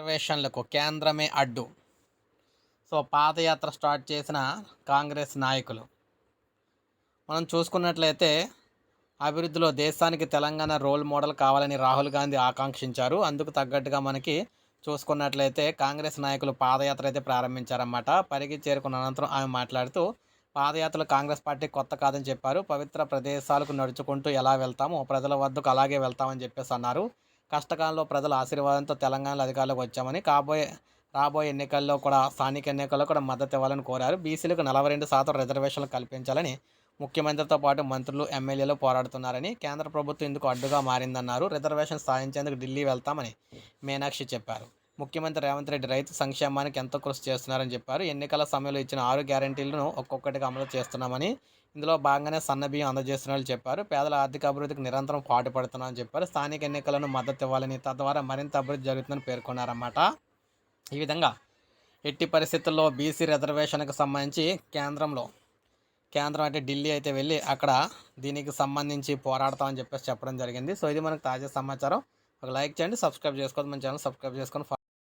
రిజర్వేషన్లకు కేంద్రమే అడ్డు. సో పాదయాత్ర స్టార్ట్ చేసిన కాంగ్రెస్ నాయకులు. మనం చూసుకున్నట్లయితే అభివృద్ధిలో దేశానికి తెలంగాణ రోల్ మోడల్ కావాలని రాహుల్ గాంధీ ఆకాంక్షించారు. అందుకు తగ్గట్టుగా మనకి చూసుకున్నట్లయితే కాంగ్రెస్ నాయకులు పాదయాత్ర అయితే ప్రారంభించారన్నమాట. పరిగి చేరుకున్న అనంతరం ఆమె మాట్లాడుతూ పాదయాత్రలు కాంగ్రెస్ పార్టీ కొత్త కాదని చెప్పారు. పవిత్ర ప్రదేశాలకు నడుచుకుంటూ ఎలా వెళ్తామో ప్రజల వద్దకు అలాగే వెళ్తామని చెప్పేసి అన్నారు. కష్టకాలంలో ప్రజల ఆశీర్వాదంతో తెలంగాణలో అధికారులకు వచ్చామని కాబోయే రాబోయే ఎన్నికల్లో కూడా స్థానిక ఎన్నికల్లో కూడా మద్దతు ఇవ్వాలని కోరారు. బీసీలకు నలభై రెండు శాతం రిజర్వేషన్లు కల్పించాలని ముఖ్యమంత్రితో పాటు మంత్రులు ఎమ్మెల్యేలు పోరాడుతున్నారని కేంద్ర ప్రభుత్వం ఇందుకు అడ్డుగా మారిందన్నారు. రిజర్వేషన్ సాధించేందుకు ఢిల్లీ వెళ్తామని మీనాక్షి చెప్పారు. ముఖ్యమంత్రి రేవంత్ రెడ్డి రైతు సంక్షేమానికి ఎంతో కృషి చేస్తున్నారని చెప్పారు. ఎన్నికల సమయంలో ఇచ్చిన ఆరు గ్యారంటీలను ఒక్కొక్కటిగా అమలు చేస్తున్నామని ఇందులో భాగంగానే సన్న బియ్యం అందజేస్తున్నట్లు చెప్పారు. పేదల ఆర్థిక అభివృద్ధికి నిరంతరం పాటుపడుతున్నామని చెప్పారు. స్థానిక ఎన్నికలను మద్దతు ఇవ్వాలని తద్వారా మరింత అభివృద్ధి జరుగుతుందని పేర్కొన్నారన్నమాట. ఈ విధంగా ఎట్టి పరిస్థితుల్లో బీసీ రిజర్వేషన్కు సంబంధించి కేంద్రంలో కేంద్రం అంటే ఢిల్లీ అయితే వెళ్ళి అక్కడ దీనికి సంబంధించి పోరాడతామని చెప్పేసి చెప్పడం జరిగింది. సో ఇది మనకు తాజా సమాచారం. ఒక లైక్ చేయండి సబ్స్క్రైబ్ చేసుకోవద్దు. మన ఛానల్ సబ్స్క్రైబ్ చేసుకొని